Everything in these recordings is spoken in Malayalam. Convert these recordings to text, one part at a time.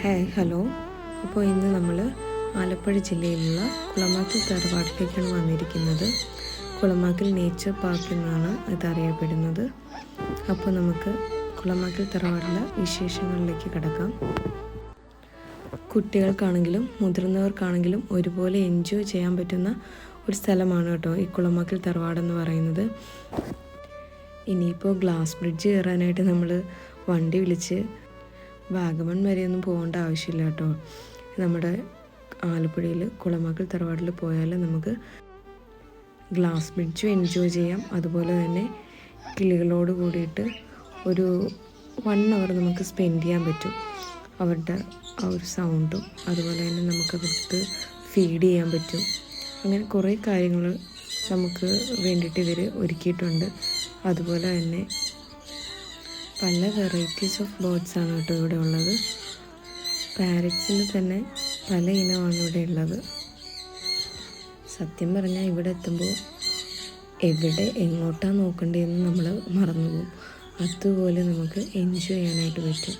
ഹായ് ഹലോ അപ്പോൾ ഇന്ന് നമ്മൾ ആലപ്പുഴ ജില്ലയിലുള്ള കുളമാക്കിൽ തറവാട്ടിലേക്കാണ് വന്നിരിക്കുന്നത്. കുളമാക്കിൽ നേച്ചർ പാർക്ക് എന്നാണ് ഇത് അപ്പോൾ നമുക്ക് കുളമാക്കിൽ തറവാട്ടിലെ വിശേഷങ്ങളിലേക്ക് കിടക്കാം. കുട്ടികൾക്കാണെങ്കിലും മുതിർന്നവർക്കാണെങ്കിലും ഒരുപോലെ എൻജോയ് ചെയ്യാൻ പറ്റുന്ന ഒരു സ്ഥലമാണ് കേട്ടോ ഈ കുളമാക്കിൽ തറവാടെന്ന് പറയുന്നത്. ഇനിയിപ്പോൾ ഗ്ലാസ് ബ്രിഡ്ജ് കയറാനായിട്ട് നമ്മൾ വണ്ടി വിളിച്ച് വാഗമൺ വരെയൊന്നും പോകേണ്ട ആവശ്യമില്ല കേട്ടോ. നമ്മുടെ ആലപ്പുഴയിൽ കുളമാക്കൽ തറവാട്ടിൽ പോയാൽ നമുക്ക് ഗ്ലാസ് ബ്രിഡ്ജും എൻജോയ് ചെയ്യാം. അതുപോലെ തന്നെ കിളികളോട് കൂടിയിട്ട് ഒരു വൺ അവർ നമുക്ക് സ്പെൻഡ് ചെയ്യാൻ പറ്റും. അവരുടെ ആ ഒരു സൗണ്ടും അതുപോലെ തന്നെ നമുക്ക് അവർക്ക് ഫീഡ് ചെയ്യാൻ പറ്റും. അങ്ങനെ കുറേ കാര്യങ്ങൾ നമുക്ക് വേണ്ടിയിട്ട് ഇവർ ഒരുക്കിയിട്ടുണ്ട്. അതുപോലെ തന്നെ പല വെറൈറ്റീസ് ഓഫ് ബേർഡ്സ് ആണ് കേട്ടോ ഇവിടെ ഉള്ളത്. പാരറ്റ്സിൽ തന്നെ പല ഇനമാണ് ഇവിടെ ഉള്ളത്. സത്യം പറഞ്ഞാൽ ഇവിടെ എത്തുമ്പോൾ എവിടെ എങ്ങോട്ടാണ് നോക്കേണ്ടതെന്ന് നമ്മൾ മറന്നുപോകും. അതുപോലെ നമുക്ക് എൻജോയ് ചെയ്യാനായിട്ട് പറ്റും.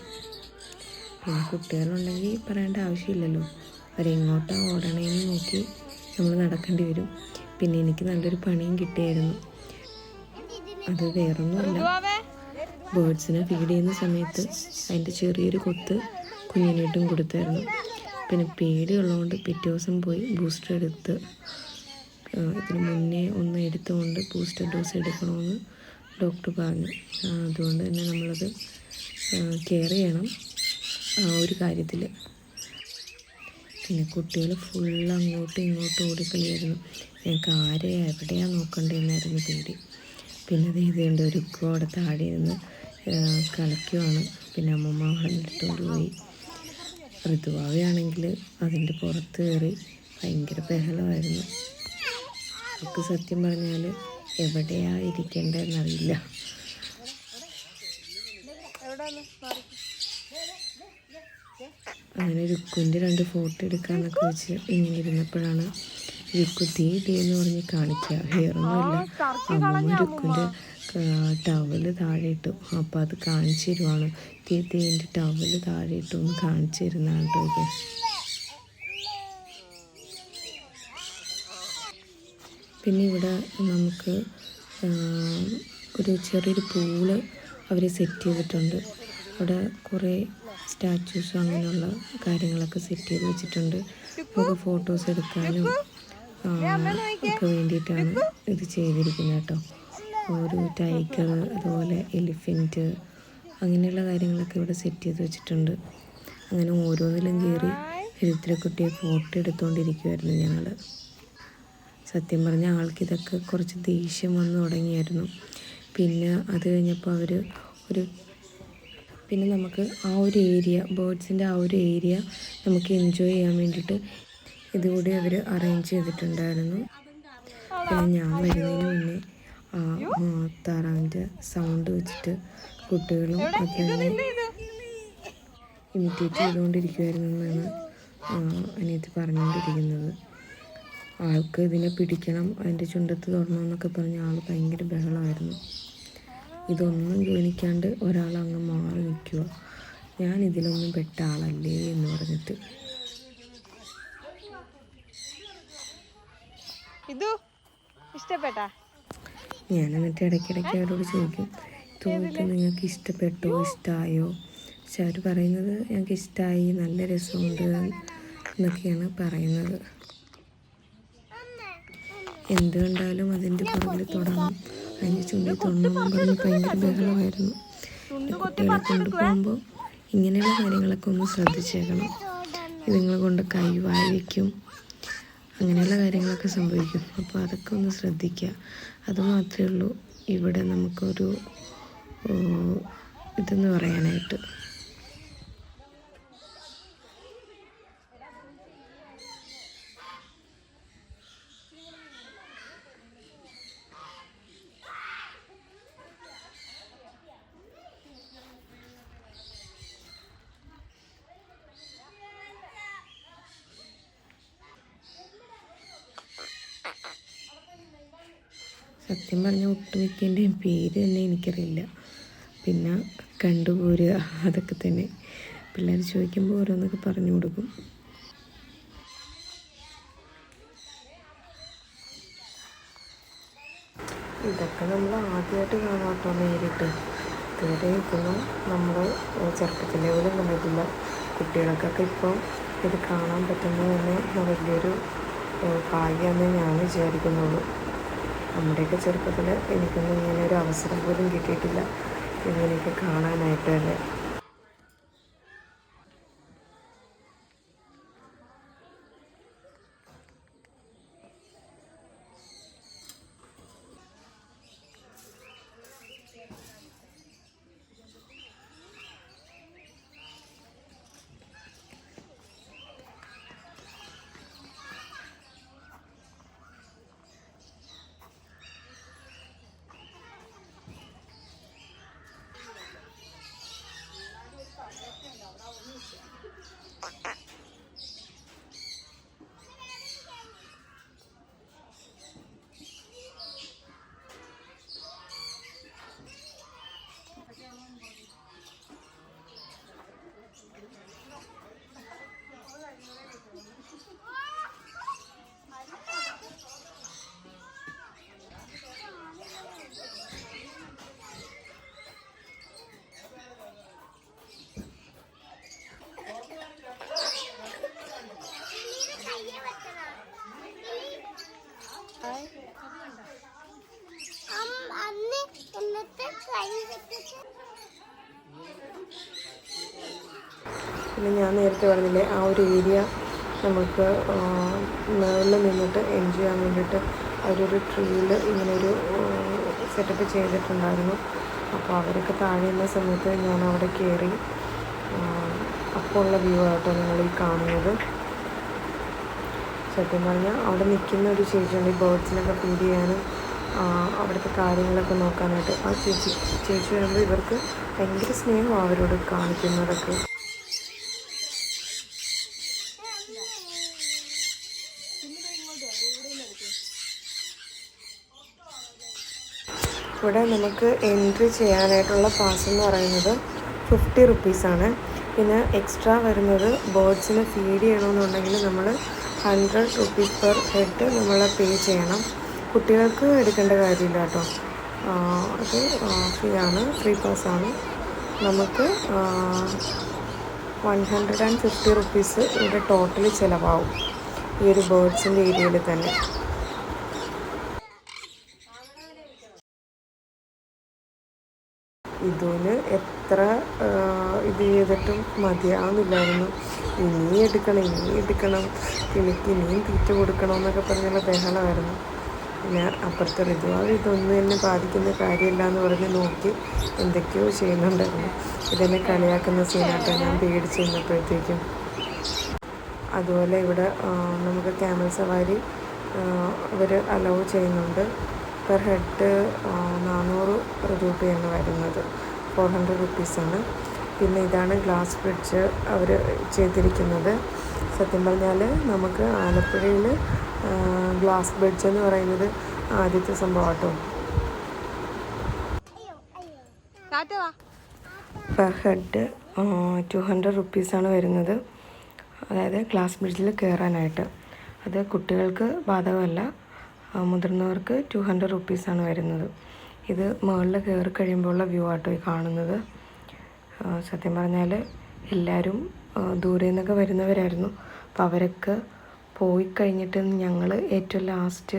പിന്നെ കുട്ടികളുണ്ടെങ്കിൽ പറയേണ്ട ആവശ്യമില്ലല്ലോ. അവരെങ്ങോട്ടാണ് ഓടണേന്ന് നോക്കി നമ്മൾ നടക്കേണ്ടി വരും. പിന്നെ എനിക്ക് നല്ലൊരു പണിയും കിട്ടിയായിരുന്നു. അത് വേറൊന്നുമല്ല. ബേർഡ്സിനെ ഫീഡ് ചെയ്യുന്ന സമയത്ത് അതിന്റെ ചെറിയൊരു കൊത്ത് കുഞ്ഞിനിട്ടും കൊടുത്തായിരുന്നു. പിന്നെ പേടിയുള്ളതുകൊണ്ട് പിറ്റേ ദിവസം പോയി ബൂസ്റ്റർ എടുത്ത് ഇതിന് മുന്നേ ഒന്ന് എടുത്തുകൊണ്ട് ബൂസ്റ്റർ ഡോസ് എടുക്കണമെന്ന് ഡോക്ടർ പറഞ്ഞു. അതുകൊണ്ട് തന്നെ നമ്മളത് കെയർ ചെയ്യണം ആ ഒരു കാര്യത്തിൽ. പിന്നെ കുട്ടികൾ ഫുൾ അങ്ങോട്ടും ഇങ്ങോട്ടും ഓടിക്കളിയായിരുന്നു. ഞങ്ങൾക്ക് ആരെയാണ് എവിടെയാണ് നോക്കേണ്ടതെന്നായിരുന്നു പേടി. പിന്നെ അത് ഇതുണ്ട് ഒരു അവിടെ താഴെ ഇരുന്ന് കളിക്കുവാണ് പിന്നെ അമ്മമ്മ അവളെ എടുത്തുകൊണ്ട് പോയി. ഋതുവാവയാണെങ്കിൽ അതിന്റെ പുറത്ത് കയറി ഭയങ്കര ബഹളമായിരുന്നു. അവർക്ക് സത്യം പറഞ്ഞാൽ എവിടെയാ ഇരിക്കേണ്ടതെന്നറിയില്ല. അങ്ങനെ രുക്കുവിന്റെ രണ്ട് ഫോട്ടോ എടുക്കാമെന്നൊക്കെ വെച്ച് ഇങ്ങനെ ഇരുന്നപ്പോഴാണ് രുക്കു ദേ ദേ എന്ന് പറഞ്ഞ് കാണിക്കുക ഹെയറൊന്നുമില്ല അമ്മമ്മ. രുക്കുന്റെ ടവൽ താഴെ ഇട്ടു. അപ്പോൾ അത് കാണിച്ചു തരുവാണ്. തീ തീന്റെ ടവൽ താഴെ ഇട്ടു. എന്ന് കാണിച്ചു തരുന്നതാണ് കേട്ടോ ഇത്. പിന്നെ ഇവിടെ നമുക്ക് ഒരു ചെറിയൊരു പൂൾ അവർ സെറ്റ് ചെയ്തിട്ടുണ്ട്. അവിടെ കുറേ സ്റ്റാച്യൂസും അങ്ങനെയുള്ള കാര്യങ്ങളൊക്കെ സെറ്റ് ചെയ്ത് വെച്ചിട്ടുണ്ട്. നമുക്ക് ഫോട്ടോസ് എടുക്കാനും ഒക്കെ വേണ്ടിയിട്ടാണ് ഇത് ചെയ്തിരിക്കുന്നത് കേട്ടോ. ഒരു ടൈഗർ അതുപോലെ എലിഫന്റ് അങ്ങനെയുള്ള കാര്യങ്ങളൊക്കെ ഇവിടെ സെറ്റ് ചെയ്ത് വെച്ചിട്ടുണ്ട്. അങ്ങനെ ഓരോന്നിലും കയറി എഴുത്തിരക്കുട്ടിയെ ഫോട്ടോ എടുത്തുകൊണ്ടിരിക്കുമായിരുന്നു ഞങ്ങൾ സത്യം പറഞ്ഞ ആൾക്ക് ഇതൊക്കെ കുറച്ച് ദേഷ്യം വന്ന് തുടങ്ങിയായിരുന്നു. പിന്നെ അത് കഴിഞ്ഞപ്പോൾ അവർ ഒരു പിന്നെ നമുക്ക് ആ ഒരു ഏരിയ ബേർഡ്സിന്റെ ആ ഒരു ഏരിയ നമുക്ക് എൻജോയ് ചെയ്യാൻ വേണ്ടിയിട്ട് ഇതുകൂടി അവർ അറേഞ്ച് ചെയ്തിട്ടുണ്ടായിരുന്നു. പിന്നെ ഞാൻ വരുന്നതിന് മുന്നേ ആ താറാവിന്റെ സൗണ്ട് വെച്ചിട്ട് കുട്ടികളും ഒക്കെ ഇമിറ്റേറ്റ് ചെയ്തുകൊണ്ടിരിക്കുമായിരുന്നു എന്നാണ് അനിയത്തി പറഞ്ഞുകൊണ്ടിരിക്കുന്നത്. ആൾക്ക് ഇതിനെ പിടിക്കണം അതിന്റെ ചുണ്ടത്ത് തൊടണം എന്നൊക്കെ പറഞ്ഞ് ആൾ ഭയങ്കര ബഹളമായിരുന്നു ഇതൊന്നും ഗവനിക്കാണ്ട് ഒരാൾ അങ്ങ് മാറി നിൽക്കുക ഞാൻ ഇതിലൊന്നും പെട്ട ആളല്ലേ എന്ന് പറഞ്ഞിട്ട് ഇതു ഇഷ്ടപ്പെട്ടാ? ഞാൻ എന്നിട്ട് ഇടയ്ക്കിടയ്ക്ക് അവരോട് ചോദിക്കും തോന്നിട്ട് നിങ്ങൾക്ക് ഇഷ്ടപ്പെട്ടോ ഇഷ്ടമായോ പക്ഷെ അവർ പറയുന്നത് ഞങ്ങൾക്ക് ഇഷ്ടമായി നല്ല രസമുണ്ട് എന്നൊക്കെയാണ് പറയുന്നത്. എന്ത് കണ്ടാലും അതിന്റെ പുറകിൽ തുടങ്ങും അതിന്റെ ചുണ്ടിൽ തുടങ്ങുമ്പോൾ പറഞ്ഞ് ഭയങ്കര ബഹളമായിരുന്നു. കുട്ടികളെ കൊണ്ടുപോകുമ്പോൾ ഇങ്ങനെയുള്ള കാര്യങ്ങളൊക്കെ ഒന്ന് ശ്രദ്ധിച്ചേക്കണം. ഇതുങ്ങളെ കൊണ്ട് കൈ വായി വയ്ക്കും. അങ്ങനെയുള്ള കാര്യങ്ങളൊക്കെ സംഭവിക്കും. അപ്പോൾ അതൊക്കെ ഒന്ന് ശ്രദ്ധിക്കുക. അതുമാത്രമേ ഉള്ളൂ ഇവിടെ നമുക്കൊരു ഇതെന്ന് പറയാനായിട്ട്. സത്യം പറഞ്ഞാൽ ഒട്ടുമിക്കേന്റെയും പേര് തന്നെ എനിക്കറിയില്ല. പിന്നെ കണ്ടുപോരുക അതൊക്കെ തന്നെ. പിള്ളേർ ചോദിക്കുമ്പോൾ ഓരോന്നൊക്കെ പറഞ്ഞു കൊടുക്കും. ഇതൊക്കെ നമ്മൾ ആദ്യമായിട്ട് കാണാട്ടോ നേരിട്ട്. ഇതുവരെ ഇതൊന്നും നമ്മൾ ചെറുപ്പത്തിലെ പോലും കണ്ടിട്ടില്ല. കുട്ടികൾക്കൊക്കെ ഇപ്പോൾ ഇത് കാണാൻ പറ്റുന്നത് തന്നെ വലിയൊരു ഭാഗ്യമെന്ന് ഞാൻ വിചാരിക്കുന്നുള്ളൂ. നമ്മുടെയൊക്കെ ചെറുപ്പത്തിൽ എനിക്കൊന്നും ഇങ്ങനെ ഒരു അവസരം പോലും കിട്ടിയിട്ടില്ല. ഇങ്ങനെയൊക്കെ കാണാനായിട്ട് പിന്നെ ഞാൻ നേരത്തെ പറഞ്ഞില്ലേ ആ ഒരു ഏരിയ നമുക്ക് മേളിൽ നിന്നിട്ട് എൻജോയ് ചെയ്യാൻ വേണ്ടിയിട്ട് അവരൊരു ട്രീയിൽ ഇങ്ങനെ ഒരു സെറ്റപ്പ് ചെയ്തിട്ടുണ്ടായിരുന്നു. അപ്പോൾ അവരൊക്കെ താഴെയുന്ന സമയത്ത് ഞാൻ അവിടെ കയറി അപ്പോൾ ഉള്ള വ്യൂ ആട്ടോ നിങ്ങൾ ഈ കാണുന്നത്. സത്യം പറഞ്ഞാൽ അവിടെ നിൽക്കുന്ന ഒരു ചേച്ചിയുണ്ട് ഈ ബേർഡ്സിനൊക്കെ ഫീഡ് ചെയ്യാനും അവിടുത്തെ കാര്യങ്ങളൊക്കെ നോക്കാനായിട്ട്. ആ ചേച്ചി ചേച്ചി വരുമ്പോൾ ഇവർക്ക് ഭയങ്കര സ്നേഹമാണ് അവരോട് കാണിക്കുന്നതൊക്കെ. ഇവിടെ നമുക്ക് എൻട്രി ചെയ്യാനായിട്ടുള്ള പാസ് എന്ന് പറയുന്നത് ഫിഫ്റ്റി റുപ്പീസാണ് പിന്നെ എക്സ്ട്രാ വരുന്നത് ബേർഡ്സിന് ഫീഡ് ചെയ്യണമെന്നുണ്ടെങ്കിൽ നമ്മൾ ഹൺഡ്രഡ് റുപ്പീസ് പെർ ഹെഡ് നമ്മൾ പേ ചെയ്യണം. കുട്ടികൾക്ക് എടുക്കേണ്ട കാര്യമില്ല കേട്ടോ. അത് ഫ്രീ ആണ്. ഫ്രീ പാസ്സാണ് നമുക്ക് one hundred and fifty rupees ഇവിടെ ടോട്ടൽ ചിലവാകും. ഈ ഒരു ബേർഡ്സിന്റെ ഏരിയയിൽ തന്നെ. ഇതിന് എത്ര ഇത് ചെയ്തിട്ടും മതിയാവുന്നില്ലായിരുന്നു. ഇനി എടുക്കണം ഇനി എടുക്കണം. എനിക്ക് ഇനിയും തീറ്റ കൊടുക്കണം എന്നൊക്കെ പറഞ്ഞുള്ള ബഹളമായിരുന്നു പിന്നെ അപ്പുറത്തെ ഋതുവാൾ ഇതൊന്നും എന്നെ ബാധിക്കുന്ന കാര്യമില്ല എന്ന് പറഞ്ഞ് നോക്കി എന്തൊക്കെയോ ചെയ്യുന്നുണ്ടായിരുന്നു. ഇതെന്നെ കളിയാക്കുന്ന സീനാട്ടോ ഞാൻ പേടിച്ച് നിന്നപ്പോഴത്തേക്കും. അതുപോലെ ഇവിടെ നമുക്ക് ക്യാമൽ സവാരി അവർ അലൗ ചെയ്യുന്നുണ്ട്. പെർ ഹെഡ് നാനൂറ് രൂപയാണ് വരുന്നത്. ഫോർ ഹൺഡ്രഡ് റുപ്പീസാണ് പിന്നെ ഇതാണ് ഗ്ലാസ് ബ്രിഡ്ജ് അവർ ചെയ്തിരിക്കുന്നത്. സത്യം പറഞ്ഞാൽ നമുക്ക് ആലപ്പുഴയിൽ ഗ്ലാസ് ബ്രിഡ്ജ് എന്ന് പറയുന്നത് ആദ്യത്തെ സംഭവമാട്ടോ. പെർ ഹെഡ് ടു ഹൺഡ്രഡ് റുപ്പീസാണ് വരുന്നത്. അതായത് ഗ്ലാസ് ബ്രിഡ്ജിൽ കയറാനായിട്ട് അത് കുട്ടികൾക്ക് ബാധകമല്ല. മുതിർന്നവർക്ക് ടു ഹൺഡ്രഡ് റുപ്പീസാണ് വരുന്നത്. ഇത് മുകളിൽ കയറി കഴിയുമ്പോൾ ഉള്ള വ്യൂ ആട്ടോ ഈ കാണുന്നത്. സത്യം പറഞ്ഞാൽ എല്ലാവരും ദൂരെ നിന്നൊക്കെ വരുന്നവരായിരുന്നു. അപ്പോൾ അവരൊക്കെ പോയി കഴിഞ്ഞിട്ട് ഞങ്ങൾ ഏറ്റവും ലാസ്റ്റ്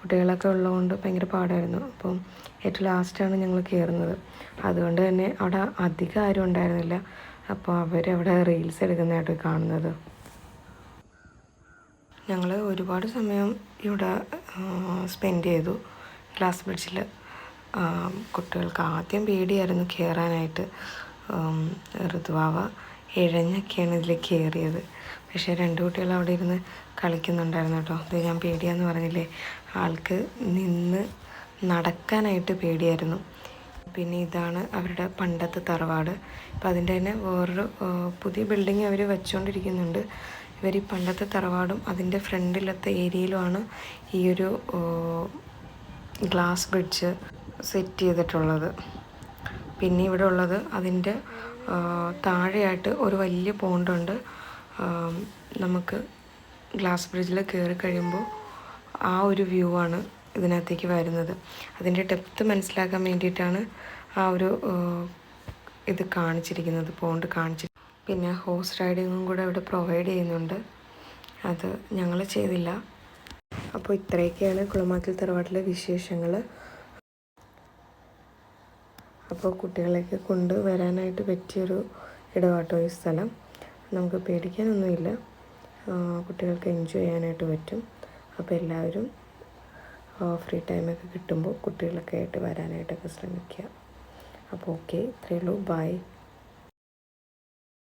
കുട്ടികളൊക്കെ ഉള്ളതുകൊണ്ട് ഭയങ്കര പാടായിരുന്നു. അപ്പം ഏറ്റവും ലാസ്റ്റാണ് ഞങ്ങൾ കയറുന്നത്. അതുകൊണ്ട് തന്നെ അവിടെ അധികം ആരും ഉണ്ടായിരുന്നില്ല. അപ്പോൾ അവരവിടെ റീൽസ് എടുക്കുന്നതായിട്ട് കാണുന്നത്. ഞങ്ങൾ ഒരുപാട് സമയം ഇവിടെ സ്പെൻഡ് ചെയ്തു ഗ്ലാസ് ബ്രിഡ്ജിൽ കുട്ടികൾക്ക് ആദ്യം പേടിയായിരുന്നു കയറാനായിട്ട് ഋതുവാവ ഇഴഞ്ഞൊക്കെയാണ് ഇതിൽ കയറിയത് പക്ഷേ രണ്ട് കുട്ടികൾ അവിടെ ഇരുന്ന് കളിക്കുന്നുണ്ടായിരുന്നു കേട്ടോ. അത് ഞാൻ പേടിയാന്ന് പറഞ്ഞില്ലേ? ആൾക്ക് നിന്ന് നടക്കാനായിട്ട് പേടിയായിരുന്നു. പിന്നെ ഇതാണ് അവരുടെ പണ്ടത്തെ തറവാട്. അപ്പം അതിന്റെ തന്നെ വേറൊരു പുതിയ ബിൽഡിങ് അവർ വെച്ചുകൊണ്ടിരിക്കുന്നുണ്ട് ഇവർ പണ്ടത്തെ തറവാടും അതിന്റെ ഫ്രണ്ടിലത്തെ ഏരിയയിലുമാണ് ഈ ഒരു ഗ്ലാസ് ബ്രിഡ്ജ് സെറ്റ് ചെയ്തിട്ടുള്ളത്. പിന്നെ ഇവിടെ ഉള്ളത് അതിന്റെ താഴെയായിട്ട് ഒരു വലിയ പോണ്ടുണ്ട് നമുക്ക് ഗ്ലാസ് ബ്രിഡ്ജിൽ കയറി കഴിയുമ്പോൾ ആ ഒരു വ്യൂ ആണ് ഇതിനകത്തേക്ക് വരുന്നത്. അതിന്റെ ഡെപ്ത്ത് മനസ്സിലാക്കാൻ വേണ്ടിയിട്ടാണ് ആ ഒരു ഇത് കാണിച്ചിരിക്കുന്നത് പോണ്ട് കാണിച്ചി പിന്നെ ഹോഴ്സ് റൈഡിങ്ങും കൂടെ ഇവിടെ പ്രൊവൈഡ് ചെയ്യുന്നുണ്ട്. അത് ഞങ്ങൾ ചെയ്തില്ല. അപ്പോൾ ഇത്രയൊക്കെയാണ് കുളമാക്കിൽ തറവാട്ടിലെ വിശേഷങ്ങൾ അപ്പോൾ കുട്ടികളെയൊക്കെ കൊണ്ട് വരാനായിട്ട് പറ്റിയൊരു ഇടവാട്ടോ ഈ സ്ഥലം. നമുക്ക് പേടിക്കാനൊന്നുമില്ല. കുട്ടികൾക്ക് എൻജോയ് ചെയ്യാനായിട്ട് പറ്റും. അപ്പോൾ എല്ലാവരും ഫ്രീ ടൈമൊക്കെ കിട്ടുമ്പോൾ കുട്ടികളൊക്കെ ആയിട്ട് വരാനായിട്ടൊക്കെ ശ്രമിക്കുക. അപ്പോൾ ഓക്കെ ഇത്രയേ ഉള്ളൂ. ബൈ